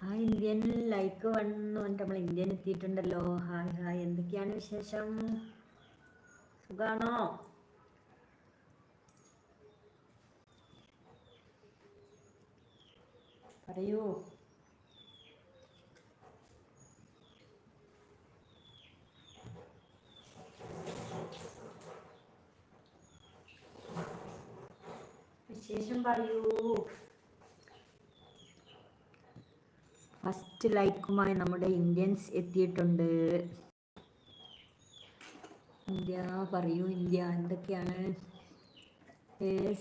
Hi Indian like വന്നു. നമ്മൾ Indian എത്തിയിട്ടുണ്ടല്ലോ. Hi hi. എന്തൊക്കെയാണ് വിശേഷം? സുഖാണോ? പറയൂ. വിശേഷം പറയൂ. ഫസ്റ്റ് ലൈക്കുമായി നമ്മുടെ ഇന്ത്യൻസ് എത്തിയിട്ടുണ്ട്. ഇന്ത്യ പറയൂ ഇന്ത്യ എന്തൊക്കെയാണ്?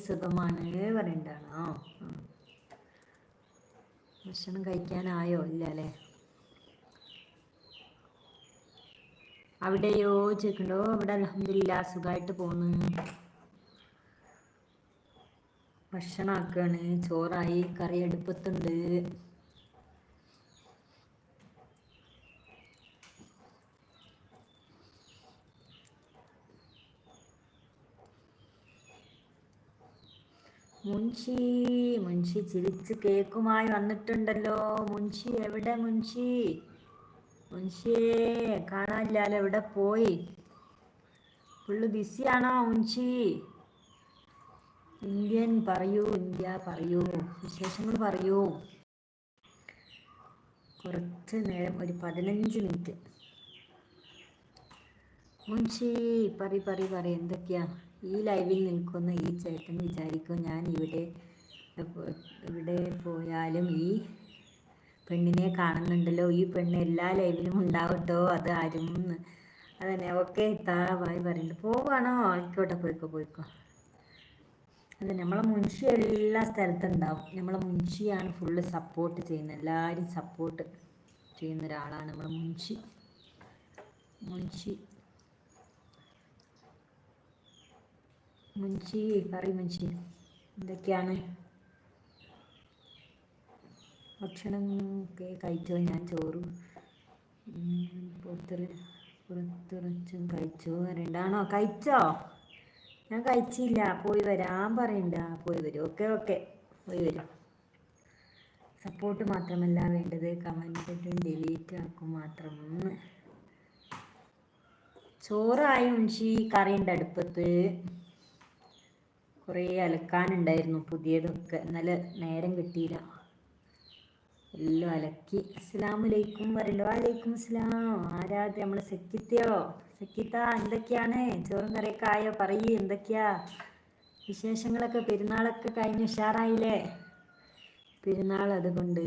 സുഖമാണ്. പറയണ്ടാണോ. ഭക്ഷണം കഴിക്കാനായോ? ഇല്ല അല്ലേ അവിടെയോ? ചോദിക്കണ്ടോ? അവിടെ അലഹമില്ല സുഖമായിട്ട് പോന്നു ഭക്ഷണം ആക്കാണ് ചോറായി കറി അടുപ്പത്തുണ്ട് മുൻഷി മുൻഷി ചിരിച്ച് കേക്കുമായി വന്നിട്ടുണ്ടല്ലോ. മുൻഷി എവിടെ മുൻഷി? മുൻഷിയെ കാണാനില്ലാലോ എവിടെ പോയി? ഫുള്ള് ബിസിയാണോ മുൻഷി? ഇന്ത്യൻ പറയൂ ഇന്ത്യ പറയൂ വിശേഷങ്ങൾ പറയൂ. കുറച്ച് നേരം ഒരു പതിനഞ്ച് മിനിറ്റ്. മുൻഷി പറി പറി പറ എന്തൊക്കെയാ? ഈ ലൈവിൽ നിൽക്കുന്ന ഈ ചേട്ടൻ വിചാരിക്കും ഞാൻ ഇവിടെ ഇവിടെ പോയാലും ഈ പെണ്ണിനെ കാണുന്നുണ്ടല്ലോ. ഈ പെണ്ണ് എല്ലാ ലൈവിലും ഉണ്ടാവട്ടോ. അത് ആരും അതന്നെ ഓക്കെ താവായി പറയുന്നുണ്ട് പോവാണോ? ആയിക്കോട്ടെ പോയിക്കോ പോയിക്കോ. അതെ നമ്മളെ മുൻഷി എല്ലാ സ്ഥലത്തും ഉണ്ടാവും. നമ്മളെ മുൻഷിയാണ് ഫുള്ള് സപ്പോർട്ട് ചെയ്യുന്നത്. എല്ലാവരും സപ്പോർട്ട് ചെയ്യുന്ന ഒരാളാണ് നമ്മളെ മുൻഷി. മുൻഷി. മുൻഷി കറി മുൻഷി എന്തൊക്കെയാണ്? ഭക്ഷണം ഒക്കെ കഴിച്ചോ? ഞാൻ ചോറും പുറത്തൊരു പുറത്തിറച്ചും കഴിച്ചോ? രണ്ടാണോ? കഴിച്ചോ? ഞാൻ കഴിച്ചില്ല. പോയി വരാൻ പറയണ്ട. പോയി വരും. Okay okay. പോയി വരും. സപ്പോർട്ട് മാത്രമല്ല വേണ്ടത്. കമന്റ് ഡിലീറ്റ് ആക്കും മാത്രം ചോറായി മുൻഷി കറിയുണ്ട് അടുപ്പത്ത്. കുറേ അലക്കാനുണ്ടായിരുന്നു പുതിയതൊക്കെ. ഇന്നലെ നേരം കിട്ടിയില്ല. എല്ലാം അലക്കി. അസ്സലാമലൈക്കും. വരണ്ടോ വലൈക്കും അസ്സലാം ആരാധ്യ നമ്മളെ സെക്കിത്തയോ? സെക്കിത്ത എന്തൊക്കെയാണ്? ചോറും കറിയൊക്കെ ആയോ? പറയൂ എന്തൊക്കെയാ? വിശേഷങ്ങളൊക്കെ പെരുന്നാളൊക്കെ കഴിഞ്ഞ് ഉഷാറായില്ലേ? പെരുന്നാൾ അതുകൊണ്ട്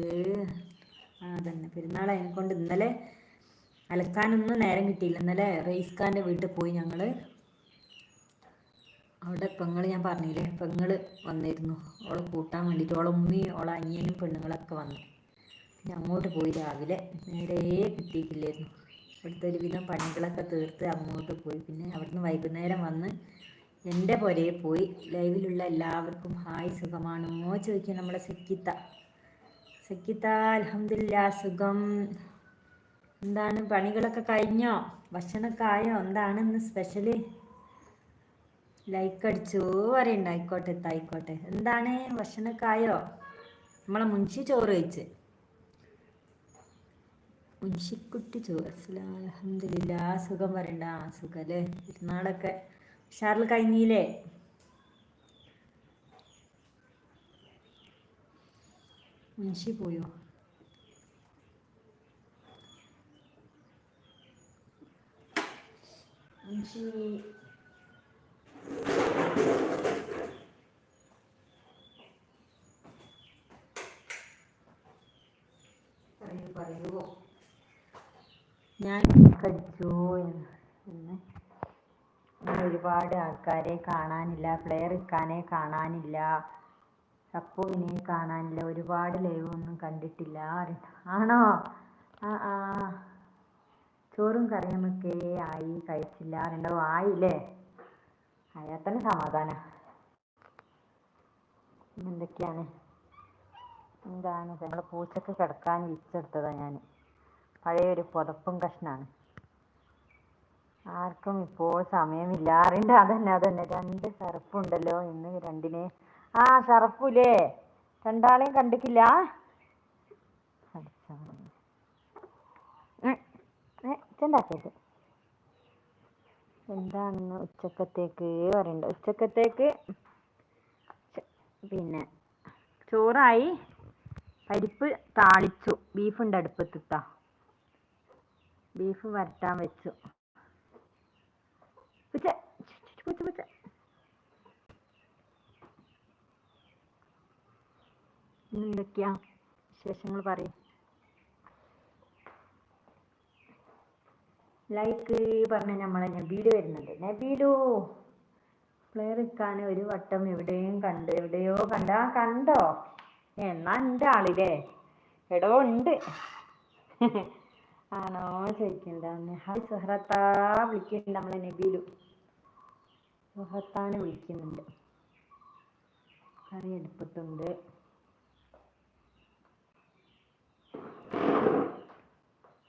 ആ തന്നെ പെരുന്നാൾ അതിനെക്കൊണ്ട് ഇന്നലെ അലക്കാനൊന്നും നേരം കിട്ടിയില്ല. ഇന്നലെ റെയ്സ് ഖാന്റെ വീട്ടിൽ പോയി ഞങ്ങൾ അവിടെ പെങ്ങൾ ഞാൻ പറഞ്ഞില്ലേ പെങ്ങൾ വന്നിരുന്നു. ഓളെ കൂട്ടാൻ വേണ്ടിയിട്ട് ഓളെ ഉമ്മയും ഓളെ അനിയനും പെണ്ണുങ്ങളൊക്കെ വന്നു. പിന്നെ അങ്ങോട്ട് പോയി രാവിലെ. നേരെ കിട്ടിയിട്ടില്ലായിരുന്നു. ഇവിടുത്തെ ഒരുവിധം പണികളൊക്കെ തീർത്ത് അങ്ങോട്ട് പോയി. പിന്നെ അവിടുന്ന് വൈകുന്നേരം വന്ന് എന്റെ പോലെ പോയി. ലൈവിലുള്ള എല്ലാവർക്കും ഹായ് സുഖമാണോ? ചോദിക്കും നമ്മളെ സക്കിത്ത സക്കിത്ത അലഹമില്ല സുഖം. എന്താണ്? പണികളൊക്കെ കഴിഞ്ഞോ? ഭക്ഷണമൊക്കെ ആയോ? എന്താണ് ഇന്ന് സ്പെഷ്യൽ? ലൈക്ക് അടിച്ചു പറയണ്ട ആയിക്കോട്ടെ ആയിക്കോട്ടെ എന്താണ്? ഭക്ഷണമൊക്കെ ആയോ? നമ്മളെ മുൻഷി ചോറ് കഴിച്ച്. മുൻഷിക്കുട്ടി ചോറ്. അലഹമില്ല സുഖം പറയണ്ട ആ സുഖം അല്ലേ? പെരുന്നാളൊക്കെ ഉഷാറിൽ കഴിഞ്ഞില്ലേ? മുൻഷി പോയോ? മുൻഷി പറയൂ പറയൂ ഞാൻ കടിച്ചു എന്ന്. ഒരുപാട് ആൾക്കാരെ കാണാനില്ല പ്ലെയർ ഇക്കാനെ കാണാനില്ല സപ്പുവിനെ കാണാനില്ല ഒരുപാട് ലൈവ് ഒന്നും കണ്ടിട്ടില്ല. ആണോ? ആ ആ. ചോറും കറിയുമൊക്കെ ആയി കഴിച്ചില്ല. രണ്ടോ ആയില്ലേ? അയാൾ തന്നെ സമാധാനം. എന്തൊക്കെയാണ് എന്താണ്? നമ്മളെ പൂച്ചക്ക് കിടക്കാൻ വിരിച്ചെടുത്തതാണ് ഞാൻ പഴയൊരു പുതപ്പും കഷ്ണാണ്. ആർക്കും ഇപ്പോൾ സമയമില്ല. അറിയണ്ട അതന്നെ അതന്നെ. രണ്ട് സർപ്പുണ്ടല്ലോ ഇന്ന് രണ്ടിന്. ആ സർഫുലേ രണ്ടാളെയും കണ്ടിട്ടില്ല? ചെണ്ടാക്കരുത് എന്താണെന്ന് ഉച്ചക്കത്തേക്ക് പറയണ്ട. ഉച്ചക്കത്തേക്ക് പിന്നെ ചോറായി. പരിപ്പ് താളിച്ചു. ബീഫുണ്ട് അടുപ്പത്തിത്താ. ബീഫ് വരട്ടാൻ വെച്ചു. ഇന്ന് എന്തൊക്കെയാ വിശേഷങ്ങൾ പറയും. ലൈക്ക് പറഞ്ഞ നമ്മളെ നബീൽ വരുന്നുണ്ട്. നബീലു പ്ലെയർ ഇക്കാൻ ഒരു വട്ടം എവിടെയും കണ്ട് എവിടെയോ കണ്ട. കണ്ടോ? എന്നാ എന്റെ ആളില്ലേ എടോ ഉണ്ട്. ആണോ? ചോദിക്കണ്ടെന്ന് ഹായ് സുഹറത്ത വിളിക്കുന്നുണ്ട് നമ്മളെ നബീലു സുഹത്താനെ വിളിക്കുന്നുണ്ട്. കറി എടുപ്പത്തുണ്ട്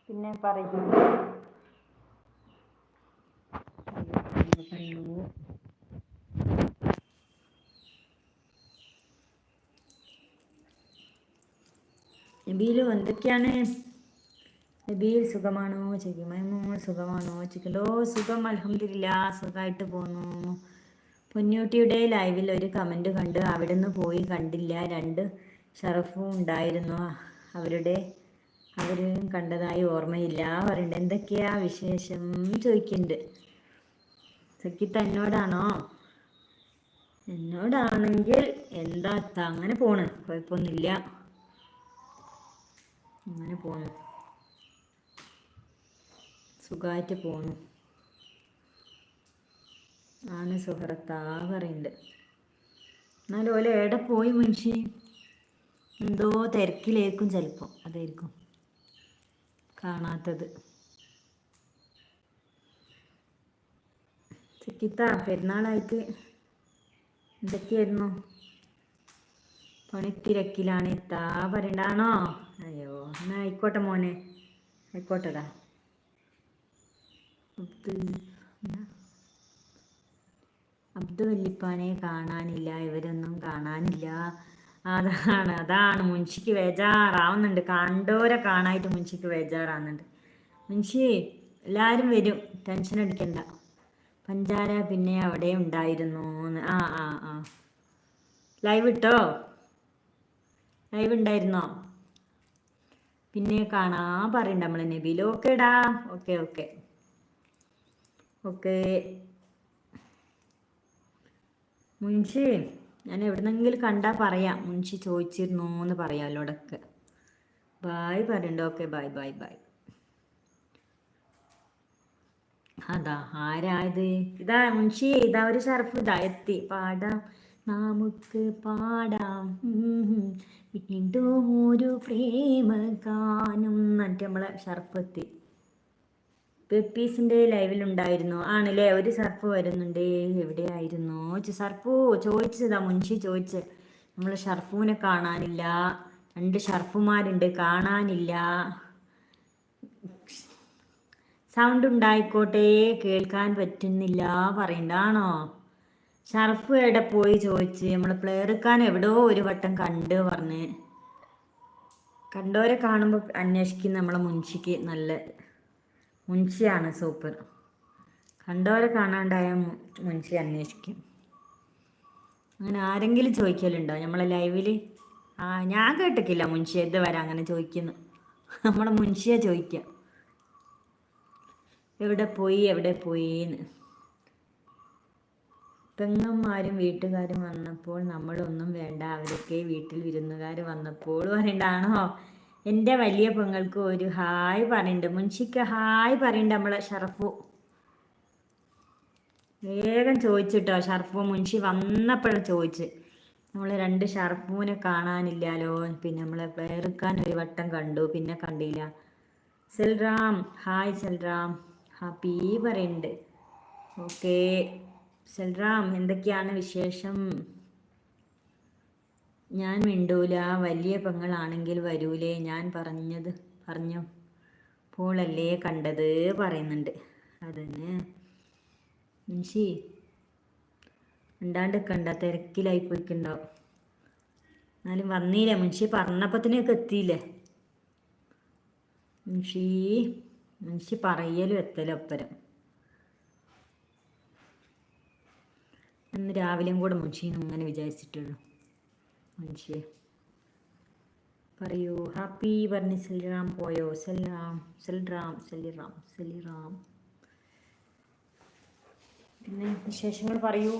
പിന്നെ പറയുന്നു. പറയൂ, പറയൂ നബീലു എന്തൊക്കെയാണ് നബീൽ സുഖമാണോ? ചോദിക്കും മൈമോൾ സുഖമാണോ? ചോദിക്കലോ സുഖം അലഹമില്ല സുഖമായിട്ട് പോന്നു. പൊന്നൂട്ടിയുടെ ലൈവിൽ ഒരു കമന്റ് കണ്ട് അവിടെ നിന്ന് പോയി കണ്ടില്ല. രണ്ട് ഷറഫും ഉണ്ടായിരുന്നു. അവരുടെ അവരും കണ്ടതായി ഓർമ്മയില്ല. പറയുന്നുണ്ട് എന്തൊക്കെയാ വിശേഷം? ചോദിക്കുന്നുണ്ട്. സക്കിത്ത് എന്നോടാണോ എന്നോടാണെങ്കിൽ എന്താ അങ്ങനെ പോണ്. കുഴപ്പമൊന്നുമില്ല. അങ്ങനെ പോണു. സുഖമായിട്ട് പോണു. ആണ് സുഹൃത്താ പറയുന്നുണ്ട് എന്നാലും ഓല എവിടെ പോയി മനുഷ്യൻ എന്തോ തിരക്കിലേക്കും ചിലപ്പോൾ അതായിരിക്കും കാണാത്തത്. ചിക്കിത്ത പെരുന്നാളായിട്ട് എന്തൊക്കെയായിരുന്നു? പണിത്തിരക്കിലാണ് എത്താ പറയണ്ടാണോ? അയ്യോ എന്നാ ആയിക്കോട്ടെ മോനെ ആയിക്കോട്ടെടാ. അബ്ദുൽ? അബ്ദു വല്ലിപ്പാനെ കാണാനില്ല ഇവരൊന്നും കാണാനില്ല. അതാണ് അതാണ്. മുൻഷിക്ക് വേജാറാവുന്നുണ്ട് കണ്ടോരെ കാണായിട്ട് മുൻഷിക്ക് വേജാറാവുന്നുണ്ട് മുൻഷി എല്ലാവരും വരും. ടെൻഷൻ അടിക്കണ്ട. പഞ്ചാര പിന്നെ അവിടെ ഉണ്ടായിരുന്നു ആ ആ ആ. ലൈവ് ഇട്ടോ? ലൈവ് ഉണ്ടായിരുന്നോ? പിന്നെ കാണാ പറയണ്ട നമ്മളെ. നബീൽ ഓക്കേടാ ഓക്കെ ഓക്കെ. ഓക്കെ. മുൻഷി ഞാൻ എവിടുന്നെങ്കിലും കണ്ടാൽ പറയാം. മുൻഷി ചോദിച്ചിരുന്നു എന്ന് പറയാമല്ലോ അടക്ക് ബായ് പറയണ്ട ഓക്കെ ബായ് ബായ് ബായ്. അതാ ആരായത്? ഇതാ മുൻഷി ഇതാ ഒരു ഷർഫ് ഇതാ എത്തി. പാടാം നമുക്ക് പാടാം. വീണ്ടും ഒരു പ്രേമ ഗാനം എന്നിട്ട് നമ്മളെ ഷർഫ് എത്തി. പെപ്പീസിന്റെ ലൈവിലുണ്ടായിരുന്നു. ആണല്ലേ? ഒരു സർഫ് വരുന്നുണ്ട്. എവിടെയായിരുന്നു? സർഫു ചോദിച്ചതാ മുൻഷി ചോദിച്ച്. നമ്മൾ ഷർഫുവിനെ കാണാനില്ല. രണ്ട് ഷർഫുമാരുണ്ട്. കാണാനില്ല. സൗണ്ട് ഉണ്ടായിക്കോട്ടെ. കേൾക്കാൻ പറ്റുന്നില്ല. പറയണ്ടാണോ ഷർഫ് എവിടെ പോയി ചോദിച്ച്. നമ്മൾ പ്ലെയർക്കാൻ എവിടെയോ ഒരു വട്ടം കണ്ട് പറഞ്ഞ്. കണ്ടവരെ കാണുമ്പോൾ അന്വേഷിക്കുന്ന നമ്മളെ മുൻഷിക്ക് നല്ല മുൻഷിയാണ് സൂപ്പർ. കണ്ടവരെ കാണാണ്ടായ മുൻഷി അന്വേഷിക്കും. അങ്ങനെ ആരെങ്കിലും ചോദിക്കലുണ്ടോ? നമ്മളെ ലൈവിൽ ആ ഞാൻ കേട്ടിട്ടില്ല എന്ത് വരാം അങ്ങനെ ചോദിക്കുന്നു. നമ്മളെ മുൻഷിയെ ചോദിക്കുക എവിടെ പോയി എവിടെ പോയിന്ന്. പെങ്ങന്മാരും വീട്ടുകാരും വന്നപ്പോൾ നമ്മളൊന്നും വേണ്ട. അവരൊക്കെ വീട്ടിൽ വിരുന്നുകാർ വന്നപ്പോൾ പറയണ്ടാണോ? എന്റെ വലിയ പെങ്ങൾക്ക് ഒരു ഹായ് പറയുന്നുണ്ട് മുൻഷിക്ക് ഹായ് പറയുന്നുണ്ട് നമ്മളെ ഷറഫു. വേഗം ചോദിച്ചിട്ടോ ഷർഫു മുൻഷി വന്നപ്പോഴും ചോദിച്ച് നമ്മൾ രണ്ട് ഷർഫുവിനെ കാണാനില്ലല്ലോ. പിന്നെ നമ്മളെ പേർക്കാൻ ഒരു വട്ടം കണ്ടു. പിന്നെ കണ്ടില്ല. സെൽറാം ഹായ് സെൽറാം. ഹാപ്പി പറയുന്നുണ്ട് ഓക്കേ. സെൽറാം എന്തൊക്കെയാണ് വിശേഷം? ഞാൻ മിണ്ടൂല വലിയ പെങ്ങളാണെങ്കിൽ വരൂലേ ഞാൻ പറഞ്ഞത് പറഞ്ഞു? പോളല്ലേ കണ്ടത് പറയുന്നുണ്ട്. അതന്നെ. മുൻഷി ഉണ്ടാണ്ട് കണ്ട തിരക്കിലായി പോയിക്കുണ്ടാവും എന്നാലും വന്നില്ലേ മുൻഷി പറഞ്ഞപ്പത്തിനൊക്കെ എത്തിയില്ലേ? മുൻഷി മുൻഷി പറയലും എത്തലും ഒപ്പരം. ഇന്ന് രാവിലെയും കൂടെ മുൻഷീന്ന് ഇങ്ങനെ വിചാരിച്ചിട്ടുള്ളൂ. മനുഷ്യ. പറയൂ ഹാപ്പി പറഞ്ഞ് സെൽറാം പോയോ? സെൽറാം സെൽറാം സെല്ലിറാം സെല്ലിറാം പിന്നെ വിശേഷങ്ങൾ പറയൂ.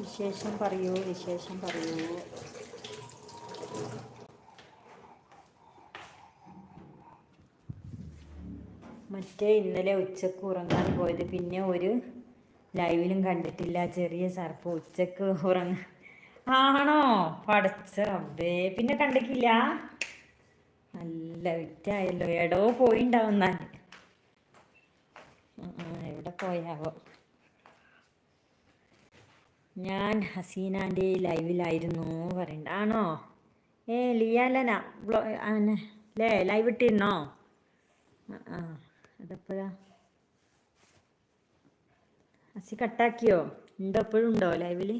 വിശേഷം പറയൂ വിശേഷം പറയൂ. മറ്റേ ഇന്നലെ ഉച്ചയ്ക്ക് ഉറങ്ങാൻ പോയത് പിന്നെ ഒരു ലൈവിലും കണ്ടിട്ടില്ല. ചെറിയ സർപ്പ് ഉച്ചയ്ക്ക് ഉറങ്ങ ആണോ? പടച്ച റബ്ബേ. പിന്നെ കണ്ടിട്ടില്ല? നല്ല വിറ്റായല്ലോ. എടോ പോയിണ്ടാവും ഞാൻ എവിടെ പോയാവോ? ഞാൻ ഹസീനാന്റെ ലൈവിലായിരുന്നു പറയണ്ട. ആണോ? ഏ ലിയാലന ബ്ലോ ലൈവ് ഇട്ടിരുന്നോ? ആ ആ. അതെപ്പോഴാ? ഹസി കട്ടാക്കിയോ? ഉണ്ടോ എപ്പോഴും ഉണ്ടോ ലൈവിൽ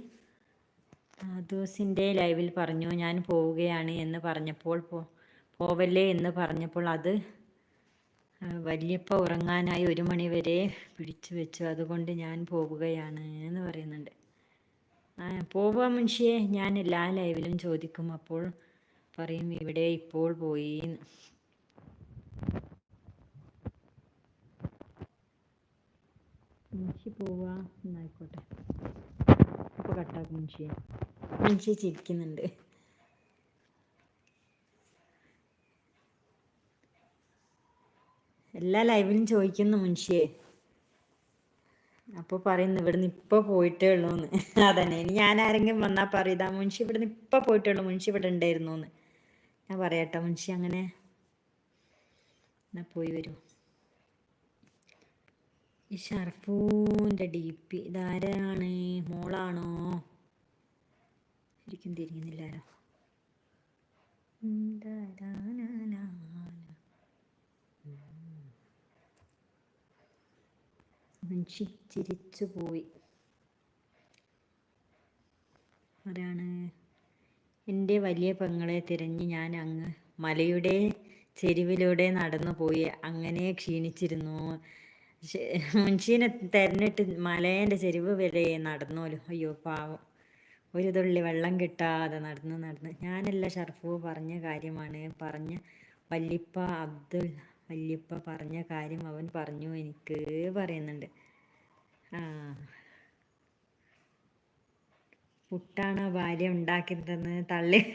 ദിവസിന്റെ ലൈവിൽ പറഞ്ഞു ഞാൻ പോവുകയാണ് എന്ന് പറഞ്ഞപ്പോൾ പോവല്ലേ എന്ന് പറഞ്ഞപ്പോൾ അത് വല്യപ്പ ഉറങ്ങാനായി ഒരു മണി വരെ പിടിച്ചു വെച്ചു. അതുകൊണ്ട് ഞാൻ പോവുകയാണ് എന്ന് പറയുന്നുണ്ട്. പോവുക മുൻഷിയെ ഞാൻ എല്ലാ ലൈവിലും ചോദിക്കും. അപ്പോൾ പറയും ഇവിടെ ഇപ്പോൾ പോയി മുൻഷി പോവാ എന്നായിക്കോട്ടെ. അപ്പോൾ കട്ടാക്കും മുൻഷിയെ. മുൻഷി ചിരിക്കുന്നുണ്ട്. എല്ലാ ലൈവിലും ചോദിക്കുന്നു മുൻഷിയെ. അപ്പോൾ പറയുന്നു ഇവിടുന്ന് ഇപ്പൊ പോയിട്ടേ ഉള്ളൂ എന്ന് അതന്നെ. ഇനി ഞാൻ ആരെങ്കിലും വന്നാൽ പറയതാ മുൻഷി ഇവിടുന്ന് ഇപ്പൊ പോയിട്ടേ ഉള്ളൂ മുൻഷി ഇവിടെ ഉണ്ടായിരുന്നു എന്ന് ഞാൻ പറയട്ടെ മുൻഷി അങ്ങനെ എന്നാ പോയി വരൂ. ഈ ഷർഫൂന്റെ ഡി പി ഇതാരാണ്? മോളാണോ? ശരിക്കും തിരിയുന്നില്ലല്ലോ. മനുഷ്യ ചിരിച്ചു പോയി. ആരാണ്? എന്റെ വലിയ പെങ്ങളെ തിരഞ്ഞ് ഞാൻ അങ്ങ് മലയുടെ ചെരുവിലൂടെ നടന്നു പോയി അങ്ങനെ ക്ഷീണിച്ചിരുന്നു. മുൻഷീനെ തെരഞ്ഞിട്ട് മലേന്റെ ചെരുവ് വരെ നടന്നോലും. അയ്യോ പാവം. ഒരു തുള്ളി വെള്ളം കിട്ടാതെ നടന്ന് നടന്ന്. ഞാനല്ല ഷർഫു പറഞ്ഞ കാര്യമാണ്. പറഞ്ഞ വല്യപ്പ അബ്ദുൽ വല്യപ്പ പറഞ്ഞ കാര്യം അവൻ പറഞ്ഞു എനിക്ക് പറയുന്നുണ്ട്. ആ. പുട്ടാണ് ഭാര്യ ഉണ്ടാക്കിയതെന്ന് തള്ളി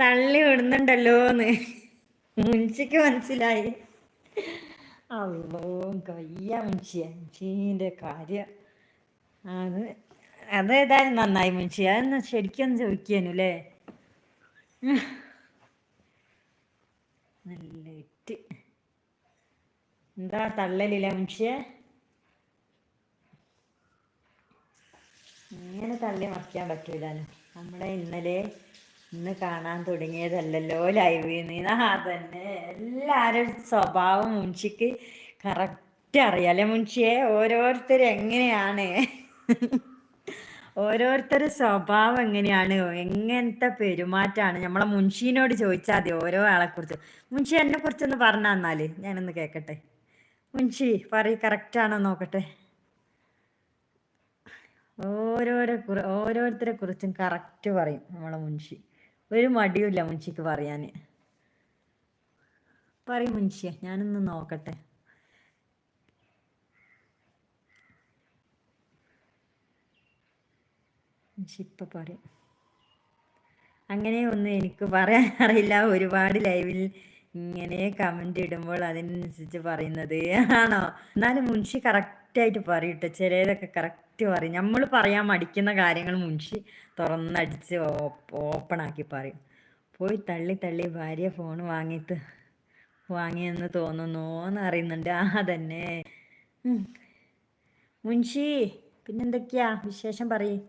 തള്ളി വിടുന്നുണ്ടല്ലോ എന്ന് മുൻഷിക്ക് മനസ്സിലായി. അല്ലോ കയ്യ മുൻഷിയ കാര്യം. അത് അതേതായാലും നന്നായി മുൻഷി. അതൊന്ന് ശരിക്കും ചോദിക്കാനു അല്ലേ നല്ല ഇട്ട് എന്താ തള്ളലില്ല മനുഷ്യ ഇങ്ങനെ തള്ളി മറിക്കാൻ പറ്റൂലല്ലോ നമ്മളെ ഇന്നലെ ഇന്ന് കാണാൻ തുടങ്ങിയതല്ലല്ലോ ലൈവിൽ നിന്ന് തന്നെ എല്ലാവരും സ്വഭാവം മുൻഷിക്ക് കറക്റ്റ് അറിയാലേ മുൻഷിയെ? ഓരോരുത്തർ എങ്ങനെയാണ്? ഓരോരുത്തരുടെ സ്വഭാവം എങ്ങനെയാണ്? എങ്ങനത്തെ പെരുമാറ്റമാണ്? നമ്മളെ മുൻഷീനോട് ചോദിച്ചാൽ മതി ഓരോ ആളെക്കുറിച്ച് മുൻഷി എന്നെ കുറിച്ചൊന്ന് പറഞ്ഞു തന്നാൽ ഞാനൊന്ന് കേൾക്കട്ടെ മുൻഷി പറയ് കറക്റ്റാണോ നോക്കട്ടെ? ഓരോരോ ഓരോരുത്തരെ കുറിച്ചും കറക്റ്റ് പറയും നമ്മളെ മുൻഷി. ഒരു മടിയുമില്ല മുൻഷിക്ക് പറയാൻ പറയും മുൻഷിയെ ഞാനൊന്ന് നോക്കട്ടെ. ഇപ്പം പറയും. അങ്ങനെ ഒന്നും എനിക്ക് പറയാൻ അറിയില്ല. ഒരുപാട് ലൈവിൽ ഇങ്ങനെ കമന്റ് ഇടുമ്പോൾ അതിനനുസരിച്ച് പറയുന്നത്. ആണോ? എന്നാലും മുൻഷി കറക്റ്റായിട്ട് പറയട്ടെ. ചിലതൊക്കെ കറക്റ്റ് പറയും. നമ്മൾ പറയാൻ മടിക്കുന്ന കാര്യങ്ങൾ മുൻഷി തുറന്നടിച്ച് ഓപ്പണാക്കി പറയും. പോയി തള്ളി തള്ളി ഭാര്യ ഫോൺ വാങ്ങിയിട്ട് വാങ്ങിയെന്ന് തോന്നുന്നു എന്ന് അറിയുന്നുണ്ട്. ആ തന്നെ മുൻഷി പിന്നെന്തൊക്കെയാ വിശേഷം പറയും.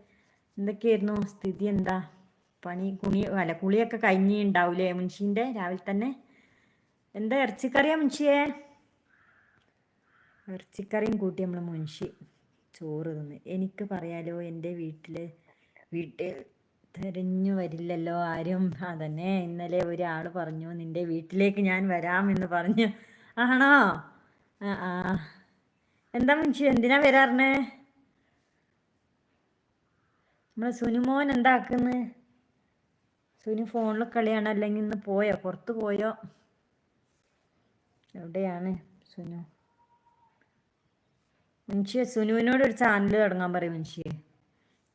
എന്തൊക്കെയായിരുന്നു? സ്ഥിതി എന്താ? പണി കുണി അല്ല കുളിയൊക്കെ കഴിഞ്ഞിണ്ടാവൂലേ മുൻഷീന്റെ? രാവിലെ തന്നെ? എന്താ ഇറച്ചിക്കറിയാ മുൻഷിയെ? ഇറച്ചിക്കറിയും കൂട്ടി നമ്മൾ മുൻഷി ചോറ് തിന്ന്. എനിക്ക് പറയാലോ എന്റെ വീട്ടിൽ വീട്ടിൽ തെരഞ്ഞു വരില്ലല്ലോ ആരും. അതന്നെ ഇന്നലെ ഒരാൾ പറഞ്ഞു നിന്റെ വീട്ടിലേക്ക് ഞാൻ വരാമെന്ന് പറഞ്ഞു. ആണോ? ആ ആ. എന്താ മനുഷ്യ എന്തിനാ വരാറിനെ നമ്മളെ സുനുമോൻ എന്താക്കുന്നത് സുനു ഫോണിൽ കളിയാണ് അല്ലെങ്കിൽ ഇന്ന് പോയോ? പുറത്ത് പോയോ? എവിടെയാണ് സുനു? മനുഷ്യ സുനുവിനോട് ഒരു ചാനൽ തുടങ്ങാൻ പറയും മുൻഷിയെ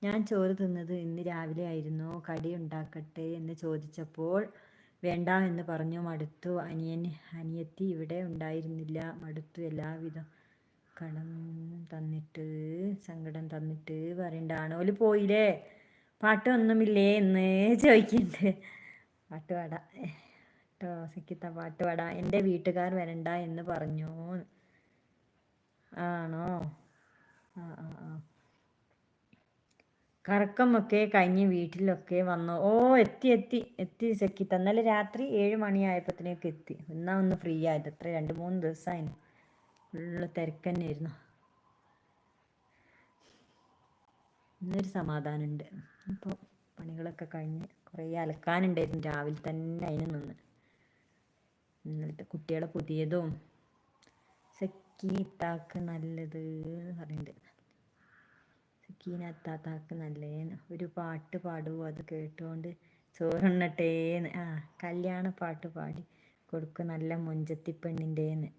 ഞാൻ ചോറ് തിന്നത് ഇന്ന് രാവിലെ ആയിരുന്നു. കടി ഉണ്ടാക്കട്ടെ എന്ന് ചോദിച്ചപ്പോൾ വേണ്ട എന്ന് പറഞ്ഞു. മടുത്തു. അനിയൻ അനിയത്തി ഇവിടെ ഉണ്ടായിരുന്നില്ല. മടുത്തു. എല്ലാവിധ കടം തന്നിട്ട് സങ്കടം തന്നിട്ട് പറയണ്ടാണ് ഓൽ പോയില്ലേ? പാട്ടൊന്നുമില്ലേ എന്ന് ചോദിക്കുന്നുണ്ട് പാട്ട് പാടാ കേട്ടോ പാട്ട് പാടാ എന്റെ വീട്ടുകാർ വരണ്ട എന്ന് പറഞ്ഞു. ആണോ? ആ ആ ആ. കറക്കമൊക്കെ കഴിഞ്ഞ് വീട്ടിലൊക്കെ വന്നു. ഓ എത്തി എത്തി എത്തി സെക്കിത്ത ഇന്നലെ രാത്രി ഏഴ് മണിയായപ്പോഴത്തേക്ക് എത്തി. എന്നാ ഒന്ന് ഫ്രീ ആയത്. എത്ര രണ്ട് മൂന്ന് ദിവസമായിരുന്നു ഫുള്ള് തിരക്ക് തന്നെയായിരുന്നു. ഇന്നൊരു സമാധാനമുണ്ട്. അപ്പോൾ പണികളൊക്കെ കഴിഞ്ഞ് കുറേ അലക്കാനുണ്ടായിരുന്നു. രാവിലെ തന്നെ അതിന് നിന്ന്. ഇന്നലത്തെ കുട്ടികളെ പുതിയതും സക്കീത്താക്ക് നല്ലത് എന്ന് പറയുന്നുണ്ട് സക്കീനത്താത്താക്ക് നല്ലേന്ന്. ഒരു പാട്ട് പാടുമോ അത് കേട്ടുകൊണ്ട് ചോറുണ്ണട്ടേന്ന്. ആ കല്യാണ പാട്ട് പാടി കൊടുക്കും നല്ല മുഞ്ചത്തിപ്പെണ്ണിന്റെന്ന്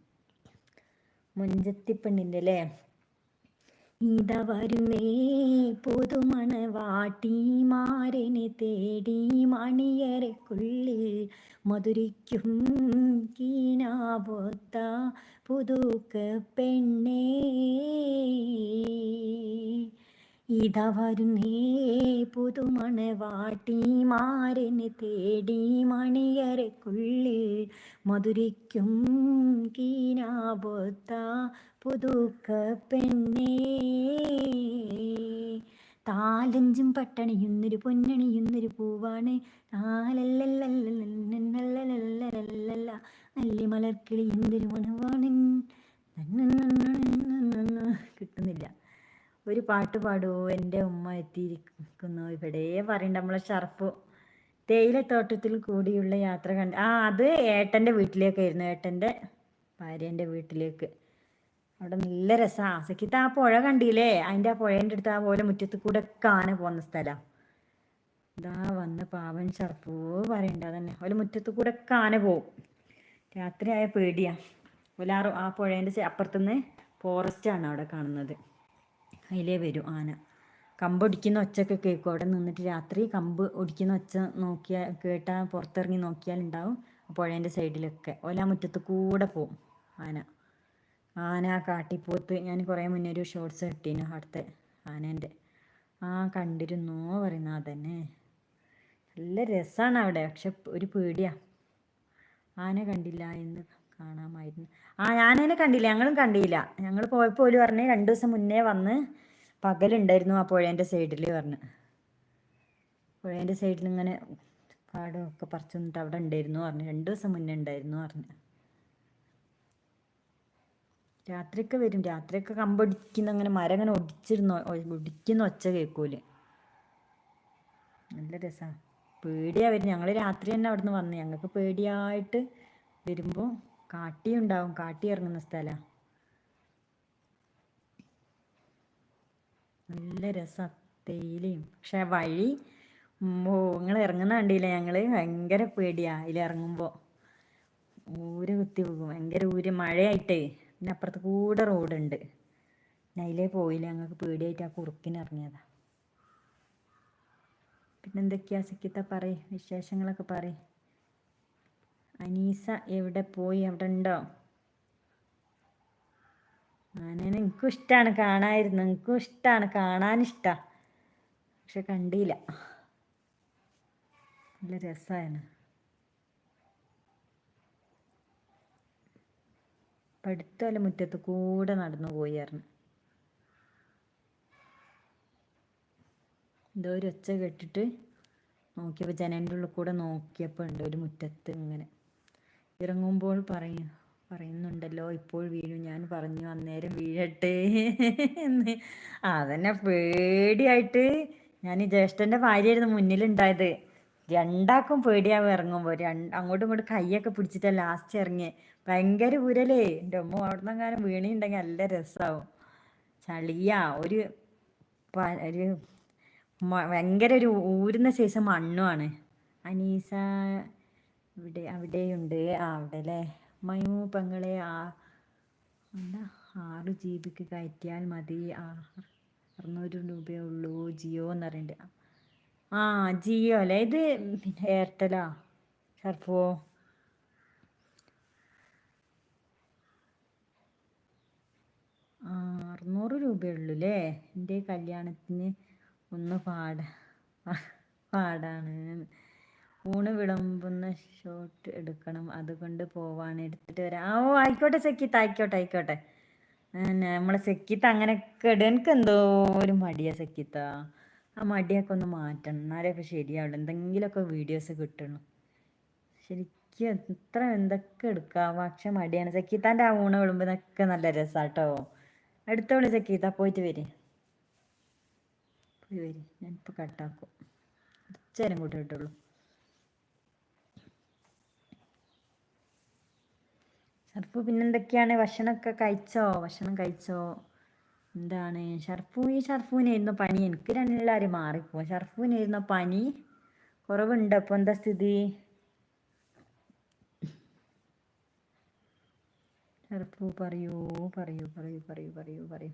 മുഞ്ചത്തിപ്പെണ്ണിന്റെ അല്ലേ ഇതാ വരുന്നേ. പുതുമണവാട്ടിമാരനെ തേടി മണിയരക്കുള്ളിൽ മധുരിക്കും കീനാവൊത്ത പുതുക്ക പെണ്ണേ. ഇതാ വരുന്നേ മാറിന് തേടി മണിയരക്കുള്ളിൽ മധുരയ്ക്കും കീനാപൊത്ത പുതുക്ക പെണ്ണേ. താലഞ്ചും പട്ടണിയുന്നൊരു പൊന്നണിയുന്നൊരു പൂവാണ്. അല്ലി മലർക്കിളി എന്തൊരു മണവാണ്. കിട്ടുന്നില്ല. ഒരു പാട്ട് പാടുമോ എന്റെ ഉമ്മ എത്തിയിരിക്കുന്നു. ഇവിടെ പറയണ്ട നമ്മളെ ഷർഫ്. തേയിലത്തോട്ടത്തിൽ കൂടിയുള്ള യാത്ര കണ്ട് ആ അത് ഏട്ടന്റെ വീട്ടിലേക്കായിരുന്നു ഏട്ടന്റെ ഭാര്യന്റെ വീട്ടിലേക്ക്. അവിടെ നല്ല രസമാണ് ആസക്കിത്ത് ആ പുഴ കണ്ടില്ലേ? അതിന്റെ ആ പുഴേന്റെ അടുത്ത് ആ പോലെ മുറ്റത്ത് കൂടെ ഒക്കെ പോകുന്ന സ്ഥലം. ഇതാ വന്ന് പാവൻ ചർപ്പൂ പറയണ്ട തന്നെ ഓലെ മുറ്റത്ത് കൂടെ ഒക്കെ ആന പോവും. രാത്രിയായ പേടിയാ. ഓല ആ പുഴേന്റെ അപ്പുറത്തുനിന്ന് ഫോറസ്റ്റാണ് അവിടെ കാണുന്നത്. അതിലേ വരും ആന. കമ്പ് ഒടിക്കുന്ന ഒച്ചയൊക്കെ കേൾക്കും. അവിടെ നിന്നിട്ട് രാത്രി കമ്പ് ഒടിക്കുന്ന ഒച്ച നോക്കിയാൽ കേട്ടാൽ പുറത്തിറങ്ങി നോക്കിയാൽ ഉണ്ടാവും. പുഴേന്റെ സൈഡിലൊക്കെ. ഓല മുറ്റത്ത് കൂടെ പോവും ആന. ആന കാട്ടിപ്പോത്ത് ഞാൻ കുറേ മുന്നേ ഒരു ഷോർട്സ് കിട്ടീനു അവിടുത്തെ ആനേന്റെ. ആ കണ്ടിരുന്നു പറയുന്ന അതന്നെ. നല്ല രസമാണ് അവിടെ. പക്ഷെ ഒരു പേടിയാ. ആന കണ്ടില്ല എന്ന്. കാണാമായിരുന്നു. ആ ഞാനതിനെ കണ്ടില്ല. ഞങ്ങളും കണ്ടില്ല. ഞങ്ങൾ പോയപ്പോൾ ഒരു പറഞ്ഞ് രണ്ട് ദിവസം മുന്നേ വന്ന് പകലുണ്ടായിരുന്നു ആ പുഴേന്റെ സൈഡിൽ പറഞ്ഞ്. പുഴേന്റെ സൈഡിൽ ഇങ്ങനെ കാടൊക്കെ പറിച്ചു നിന്നിട്ട് അവിടെ ഉണ്ടായിരുന്നു പറഞ്ഞു. രണ്ട് ദിവസം മുന്നേ ഉണ്ടായിരുന്നു പറഞ്ഞു. രാത്രിയൊക്കെ വരും. രാത്രിയൊക്കെ കമ്പടിക്കുന്ന അങ്ങനെ മരം അങ്ങനെ ഒടിച്ചിരുന്നു. ഒടിക്കുന്ന ഒച്ച കേൾക്കൂൽ. നല്ല രസമാണ് പേടിയാ വരും ഞങ്ങൾ രാത്രി തന്നെ അവിടെ നിന്ന് വന്നു. ഞങ്ങൾക്ക് പേടിയായിട്ട് വരുമ്പോൾ കാട്ടി ഉണ്ടാവും കാട്ടി ഇറങ്ങുന്ന സ്ഥലം. നല്ല രസം തേയിലയും. പക്ഷെ വഴി നിങ്ങൾ ഇറങ്ങുന്ന കണ്ടില്ല ഞങ്ങൾ ഭയങ്കര പേടിയാ അതിലിറങ്ങുമ്പോൾ ഊര് കുത്തി പോകും. ഭയങ്കര ഊര് മഴയായിട്ടേ. പിന്നെ അപ്പുറത്ത് കൂടെ റോഡുണ്ട്. പിന്നെ അതിലേ പോയില്ല. ഞങ്ങൾക്ക് പേടിയായിട്ട് ആ കുറുക്കിന് ഇറങ്ങിയതാ. പിന്നെ എന്തൊക്കെയാ? സിക്കിത്ത പറയ്. വിശേഷങ്ങളൊക്കെ പറയ്. അനീസ എവിടെ പോയി? അവിടെ ഉണ്ടോ? ആനനെ എനിക്കും ഇഷ്ടമാണ് കാണാമായിരുന്നു എനിക്കും ഇഷ്ടമാണ് കാണാനിഷ്ടാ പക്ഷെ കണ്ടില്ല. നല്ല രസമാണ്. പഠിത്തമല്ല മുറ്റത്ത് കൂടെ നടന്നു പോയായിരുന്നു എന്തോ ഒരു ഒച്ച കെട്ടിട്ട് നോക്കിയപ്പോൾ ജനന്റെ ഉള്ളിൽ കൂടെ നോക്കിയപ്പോൾ ഉണ്ട് ഒരു മുറ്റത്ത് ഇങ്ങനെ. ഇറങ്ങുമ്പോൾ പറയും പറയുന്നുണ്ടല്ലോ ഇപ്പോൾ വീഴും ഞാൻ പറഞ്ഞു അന്നേരം വീഴട്ടെ എന്ന്. അതന്നെ പേടിയായിട്ട് ഞാൻ ഈ ജ്യേഷ്ഠന്റെ ഭാര്യയായിരുന്നു മുന്നിലുണ്ടായത്. രണ്ടാക്കും പേടിയാവും ഇറങ്ങുമ്പോൾ. രണ്ട് അങ്ങോട്ടും ഇങ്ങോട്ടും കൈയൊക്കെ പിടിച്ചിട്ടാ ലാസ്റ്റ് ഇറങ്ങി ഭയങ്കര ഉരലേ. എന്റെ അമ്മ അവിടുന്ന് വീണിണ്ടെങ്കിൽ നല്ല രസമാവും ചളിയാ. ഒരു ഒരു ഭയങ്കര ഒരു ഊരുന്ന ശേഷം മണ്ണുമാണ് അനീസ ഇവിടെ അവിടെയുണ്ട്. ആ അവിടെ അല്ലേ പെങ്ങളെ ആ എന്താ? ആറ് ജി ബിക്ക് കയറ്റിയാൽ മതി. ആ അറുന്നൂറ് രൂപയേ ഉള്ളൂ. ജിയോ എന്ന് പറയുന്നുണ്ട്. ആ ജിയോ അല്ലേ? ഇത് പിന്നെ എയർടെലാ? സർഫോ അറുന്നൂറ് രൂപയേ ഉള്ളൂ അല്ലേ? എന്റെ കല്യാണത്തിന് ഒന്ന് പാട. പാടാണ്. ഊണ് വിളമ്പുന്ന ഷോട്ട് എടുക്കണം. അതുകൊണ്ട് പോവാണ്. എടുത്തിട്ട് വരാം. ആ ഓ ആയിക്കോട്ടെ സെക്കിത്ത് ആയിക്കോട്ടെ ആയിക്കോട്ടെ. നമ്മളെ സെക്കിത്ത് അങ്ങനെ എനിക്ക് എന്തോ ഒരു മടിയാ സെക്കിത്ത. ആ മടിയൊക്കെ ഒന്ന് മാറ്റണം. എന്നാലേ ഇപ്പം ശരിയാവുള്ളൂ. എന്തെങ്കിലുമൊക്കെ വീഡിയോസ് കിട്ടണം. ശരിക്കും എത്ര എന്തൊക്കെ എടുക്കാം. പക്ഷെ മടിയാണ്. സെക്കിത്താന്റെ ആ ഊണ് വിളമ്പുന്നൊക്കെ നല്ല രസാട്ടോ. അടുത്തോളൂ സെക്കിത്ത. പോയിട്ട് വരി. പോയി വരി. ഞാനിപ്പോൾ കട്ടാക്കും ഉച്ചേരം കൂട്ടി കിട്ടുള്ളൂ ഷർഫു പിന്നെന്തൊക്കെയാണ് ഭക്ഷണമൊക്കെ കഴിച്ചോ ഭക്ഷണം കഴിച്ചോ എന്താണ് ഷർഫു ഈ ഷർഫുവിനായിരുന്നു പനി എനിക്ക് രണ്ടെല്ലാവരും മാറിപ്പോ ഷർഫുവിനായിരുന്നു പനി കുറവുണ്ട് അപ്പോൾ എന്താ സ്ഥിതി ഷർഫു പറയൂ പറയൂ പറയൂ പറയൂ പറയൂ പറയൂ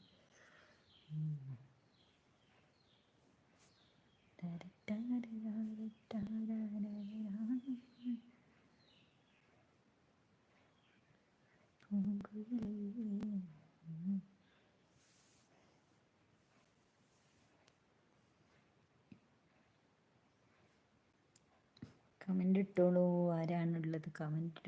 കമന്റ് ഇട്ടോളൂ. ആരാണുള്ളത് കമന്റ്